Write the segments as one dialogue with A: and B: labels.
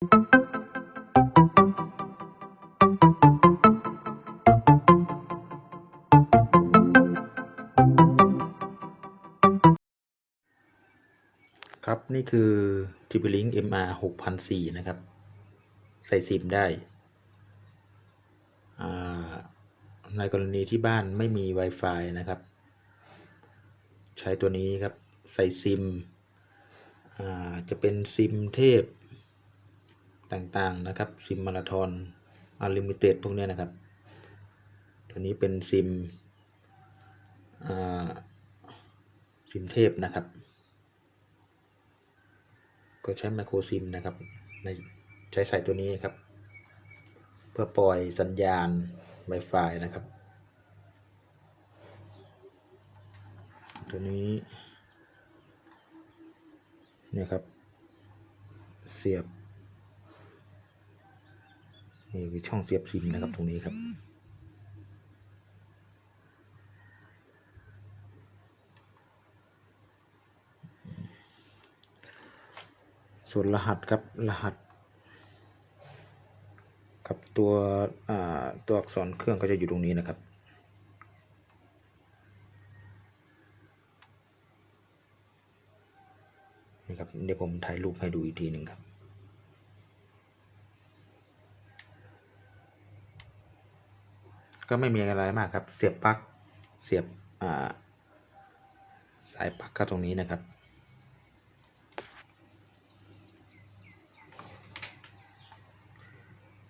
A: ครับนี่คือ t p l i n k MR 6004 นะครับ ใส่ซิมได้ ในกรณีที่บ้านไม่มี Wi-Fi นะครับ ใช้ตัวนี้ครับ ใส่ซิมจะเป็นซิมเทพ ต่างๆนะครับซิมมาราทอนอ n l ลิมิเต็ดพวกนี้นะครับ ตัวนี้เป็นซิมซิมเทพนะครับ ก็ใช้ไมโครซิมนะครับในใช้ใส่ตัวนี้ครับ เพื่อปล่อยสัญญาณ Wi-Fi นะครับ ตัวนี้เนี่ยครับ เสียบ นี่คือช่องเสียบซิมนะครับตรงนี้ครับ ส่วนรหัสครับรหัส กับตัวตัวอักษรเครื่องก็จะอยู่ตรงนี้นะครับนี่ครับเดี๋ยวผมถ่ายรูปให้ดูอีกทีหนึ่งครับ ก็ไม่มีอะไรมากครับ เสียบปลั๊กเสียบาสายปลั๊กก็ตรงนี้นะครับ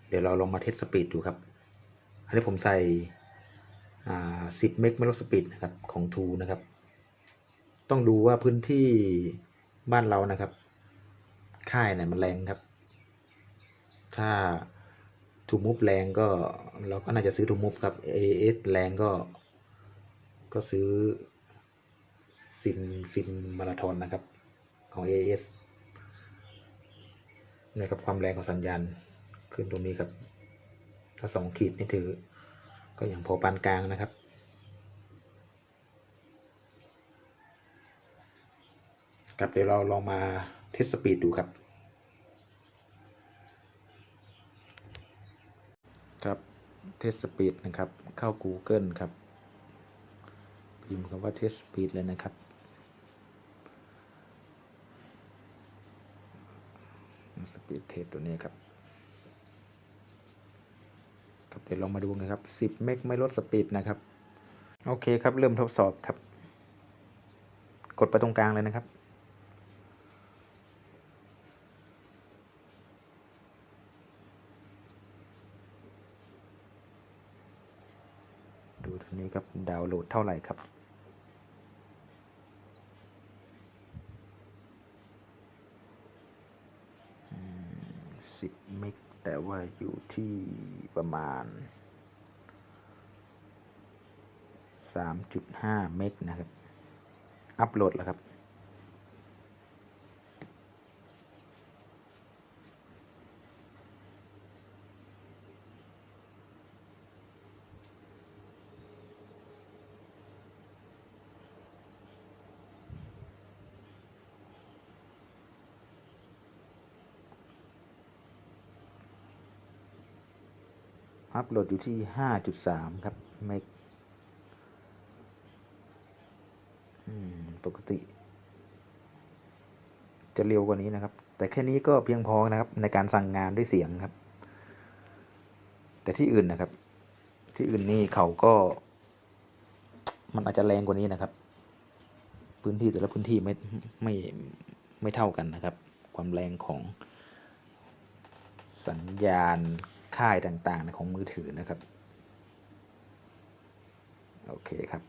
A: เดี๋ยวเราลองมาเทสสปีดดูครับ อันนี้ผมใส่10เมกไม่ลดสปีดนะครับของทูนะครับ ต้องดูว่าพื้นที่บ้านเรานะครับ ค่ายเนี่ยมันแรงครับ ถ้า ทูมูฟแรงก็เราก็น่าจะซื้อทูมูฟครับ AS แรงก็ ก็ซื้อซิมซิมมาราทอนนะครับของ AS นะครับความแรงของสัญญาณขึ้นตรงนี้ครับ ถ้าสองขีดนี่ถือ ก็อย่างพอปานกลางนะครับครับเดี๋ยวเราลองมาเทสสปีดดูครับ ครับ เทสสปีดนะครับ เข้า Google ครับ พิมพ์คำว่าเทสสปีดเลยนะครับ สปีดเทสตัวนี้ครับ ครับเดี๋ยวลองมาดูนะครับ 10 เมกไม่ลดสปีดนะครับ โอเคครับ เริ่มทดสอบครับ กดไปตรงกลางเลยนะครับ ดูตรงนี้ครับดาวน์โหลดเท่าไหร่ครับ10เมกแต่ว่าอยู่ที่ประมาณ 3.5 เมกนะครับ อัปโหลดแล้วครับ อัปโหลดอยู่ที่ 5.3 ครับเมกปกติ จะเร็วกว่านี้นะครับ แต่แค่นี้ก็เพียงพอนะครับ ในการสั่งงานด้วยเสียงครับ แต่ที่อื่นนะครับ ที่อื่นนี่เขาก็ มันอาจจะแรงกว่านี้นะครับ พื้นที่แต่ละพื้นที่ไม่ไม่ไม่เท่ากันนะครับ ความแรงของสัญญาณ ค่ายต่างๆ ของมือถือนะครับ โอเคครับ